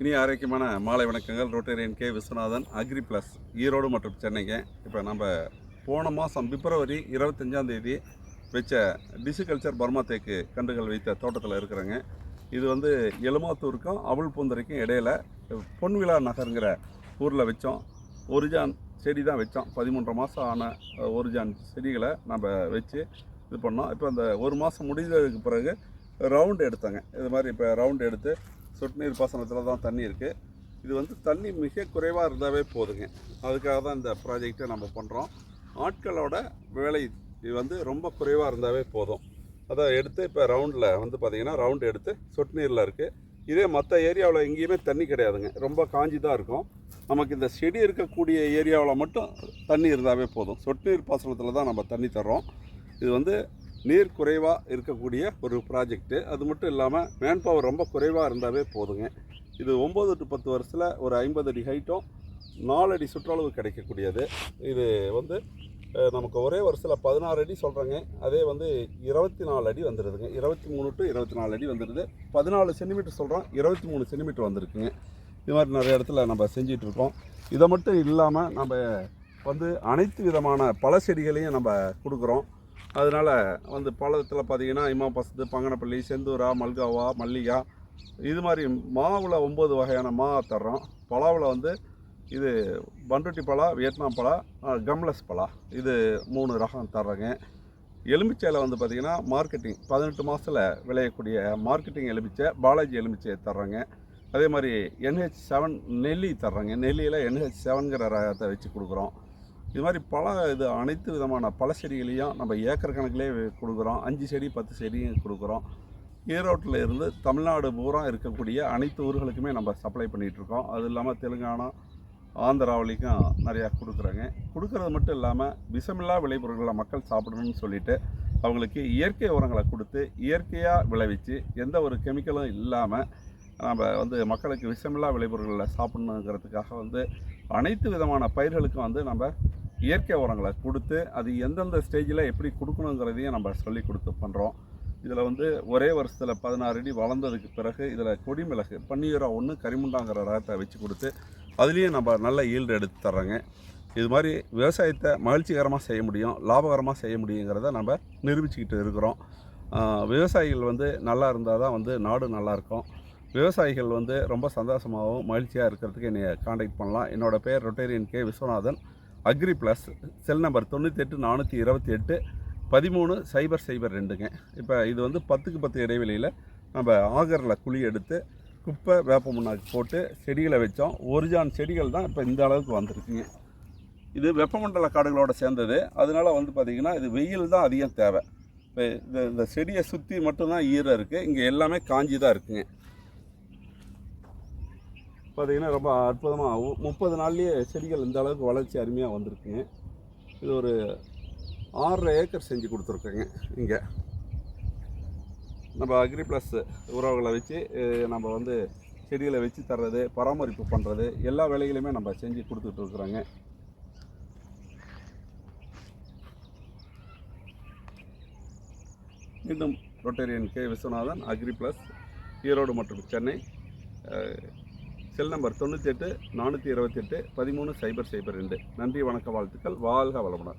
இனி ஆரோக்கியமான மாலை வணக்கங்கள். Rotarian K. Viswanathan agri plus Erode மற்றும் சென்னைக்கு. இப்போ நம்ம போன மாதம் பிப்ரவரி இருபத்தஞ்சாம் தேதி வச்ச டிசிகல்ச்சர் பர்மா தேக்கு கன்றுகள் வைத்த தோட்டத்தில் இருக்கிறேங்க. இது வந்து எலுமாத்தூருக்கும் அவள் பூந்தரைக்கும் இடையில பொன்விழா நகருங்கிற ஊரில் வச்சோம். ஒரிஜான் செடி தான் வச்சோம். பதிமூன்றரை மாதம் ஆன ஒரு ஜான் செடிகளை நம்ம வச்சு இது பண்ணோம். இப்போ அந்த ஒரு மாதம் முடிஞ்சதுக்கு பிறகு ரவுண்டு எடுத்தாங்க. இது மாதிரி இப்போ ரவுண்டு எடுத்து சொட்டு நீர் பாசனத்தில் தான் தண்ணி இருக்குது இது வந்து தண்ணி மிக குறைவாக இருந்தாவே போதுங்க. அதுக்காக தான் இந்த ப்ராஜெக்டை நம்ம பண்ணுறோம் ஆட்களோட வேலை இது வந்து ரொம்ப குறைவாக இருந்தாவே போதும். அதை எடுத்து இப்போ ரவுண்டில் வந்து பார்த்திங்கன்னா ரவுண்டு எடுத்து சொட்டு நீரில் இருக்குது இதே மற்ற ஏரியாவில் எங்கேயுமே தண்ணி கிடையாதுங்க. ரொம்ப காஞ்சி தான் இருக்கும். நமக்கு இந்த செடி இருக்கக்கூடிய ஏரியாவில் மட்டும் தண்ணி இருந்தாவே போதும். சொட்டு நீர் பாசனத்தில் தான் நம்ம தண்ணி தர்றோம். இது வந்து நீர் குறைவாக இருக்கக்கூடிய ஒரு ப்ராஜெக்ட்டு அது மட்டும் இல்லாமல் மேன் பவர் ரொம்ப குறைவாக இருந்தாவே போதுங்க. இது ஒம்பது டு பத்து வருஷத்தில் ஒரு ஐம்பது அடி ஹைட்டும் நாலு அடி சுற்றளவு கிடைக்கக்கூடியது. இது வந்து நமக்கு ஒரே வருஷத்தில் பதினாறு அடி சொல்கிறேங்க அதே வந்து இருபத்தி நாலு அடி வந்துடுதுங்க இருபத்தி மூணு டு இருபத்தி நாலு அடி வந்துடுது பதினாலு சென்டிமீட்டர் சொல்கிறோம் இருபத்தி மூணு சென்டிமீட்டர் வந்திருக்குங்க. இது மாதிரி நிறைய இடத்துல நம்ம செஞ்சிட்டு இருக்கோம். இதை மட்டும் இல்லாமல் நம்ம வந்து அனைத்து விதமான பல செடிகளையும் நம்ம கொடுக்குறோம். அதனால் வந்து பழத்தில் பார்த்தீங்கன்னா இமா பசத்து பங்கனப்பள்ளி செந்தூரா மல்காவா மல்லிகா இது மாதிரி மாவில் ஒம்பது வகையான மா தர்றோம். பலாவில் வந்து இது பண்ருட்டி பலா வியட்நாம் பழா கம்லஸ் பலா. இது மூணு ரகம் தர்றேங்க. எலுமிச்சையில் வந்து பார்த்திங்கன்னா மார்க்கெட்டிங் பதினெட்டு மாதத்தில் விளையக்கூடிய மார்க்கெட்டிங் எலுமிச்சை பாலாஜி எலுமிச்சை தர்றேங்க. அதே மாதிரி என்ஹெச் செவன் நெல்லி தர்றேங்க. நெல்லியில் என்ஹெச் செவன்கிற ரகத்தை வச்சு கொடுக்குறோம். இது மாதிரி பல இது அனைத்து விதமான பல செடிகளையும் நம்ம ஏக்கர் கணக்கிலே கொடுக்குறோம். அஞ்சு செடி பத்து செடியும் கொடுக்குறோம். ஈரோட்டில் இருந்து தமிழ்நாடு பூரா இருக்கக்கூடிய அனைத்து ஊர்களுக்குமே நம்ம சப்ளை பண்ணிகிட்ருக்கோம் அது இல்லாமல் தெலுங்கானா ஆந்திராவிலைக்கும் நிறையா கொடுக்குறாங்க. கொடுக்கறது மட்டும் இல்லாமல் விஷமில்லா விளைபொருட்களை மக்கள் சாப்பிடணும்னு சொல்லிட்டு அவங்களுக்கு இயற்கை உரங்களை கொடுத்து இயற்கையாக விளைவிச்சு எந்த ஒரு கெமிக்கலும் இல்லாமல் நம்ம வந்து மக்களுக்கு விஷமில்லா விளைபொருட்களை சாப்பிடணுங்கிறதுக்காக வந்து அனைத்து விதமான பயிர்களுக்கும் வந்து நம்ம இயற்கை உரங்களை கொடுத்து அது எந்தெந்த ஸ்டேஜில் எப்படி கொடுக்கணுங்கிறதையும் நம்ம சொல்லி கொடுத்து பண்ணுறோம் இதில் வந்து ஒரே வருஷத்தில் பதினாறு அடி வளர்ந்ததுக்கு பிறகு இதில் கொடிமிளகு பன்னீரா ஒன்று கரிமுண்டாங்கிற ரகத்தை வச்சு கொடுத்து அதுலேயும் நம்ம நல்ல ஈல்டு எடுத்து தர்றோங்க. இது மாதிரி விவசாயத்தை மகிழ்ச்சிகரமாக செய்ய முடியும் லாபகரமாக செய்ய முடியுங்கிறத நம்ம நிரூபிச்சுக்கிட்டு இருக்கிறோம். விவசாயிகள் வந்து நல்லா இருந்தால் தான் வந்து நாடு நல்லாயிருக்கும் விவசாயிகள் வந்து ரொம்ப சந்தோஷமாகவும் மகிழ்ச்சியாக இருக்கிறதுக்கு என்னை காண்டாக்ட் பண்ணலாம். என்னோடய பேர் rotarian K. Viswanathan. Agri plus cell number தொண்ணூற்றி எட்டு நானூற்றி இருபத்தி எட்டு பதிமூணு சைபர் சைபர் ரெண்டுங்க. இப்போ இது வந்து பத்துக்கு பத்து இடைவெளியில் நம்ம ஆகரில் குழி எடுத்து குப்பை வேப்ப முன்னாக்கு போட்டு செடிகளை வச்சோம். ஒரிஜான் செடிகள் தான் இப்போ இந்த அளவுக்கு வந்திருக்குங்க. இது வெப்பமண்டல காடுகளோடு சேர்ந்தது. அதனால வந்து பார்த்திங்கன்னா இது வெயில் தான் அதிகம் தேவை. இப்போ இந்த இந்த செடியை சுற்றி மட்டும்தான் ஈரம் இருக்குது இங்கே எல்லாமே காஞ்சி தான் இருக்குங்க. பார்த்தீங்கன்னா ரொம்ப அற்புதமாக முப்பது நாள்லேயே செடிகள் இந்த அளவுக்கு வளர்ச்சி அருமையாக வந்திருக்குங்க இது ஒரு ஆறரை ஏக்கர் செஞ்சு கொடுத்துருக்கேங்க இங்கே. நம்ம அக்ரி ப்ளஸ் உறவுகளை வச்சு நம்ம வந்து செடிகளை வச்சு தர்றது பராமரிப்பு பண்ணுறது எல்லா வேலைகளையுமே நம்ம செஞ்சு கொடுத்துட்ருக்குறோங்க மீண்டும் rotarian K. Viswanathan agri plus Erode மற்றும் சென்னை செல் நம்பர் தொண்ணூற்றி எட்டு நானூற்றி இருபத்தெட்டு பதிமூணு சைபர் சைபர் ரெண்டு. நன்றி வணக்க வாழ்த்துக்கள். வாழ்க வளமுடன்.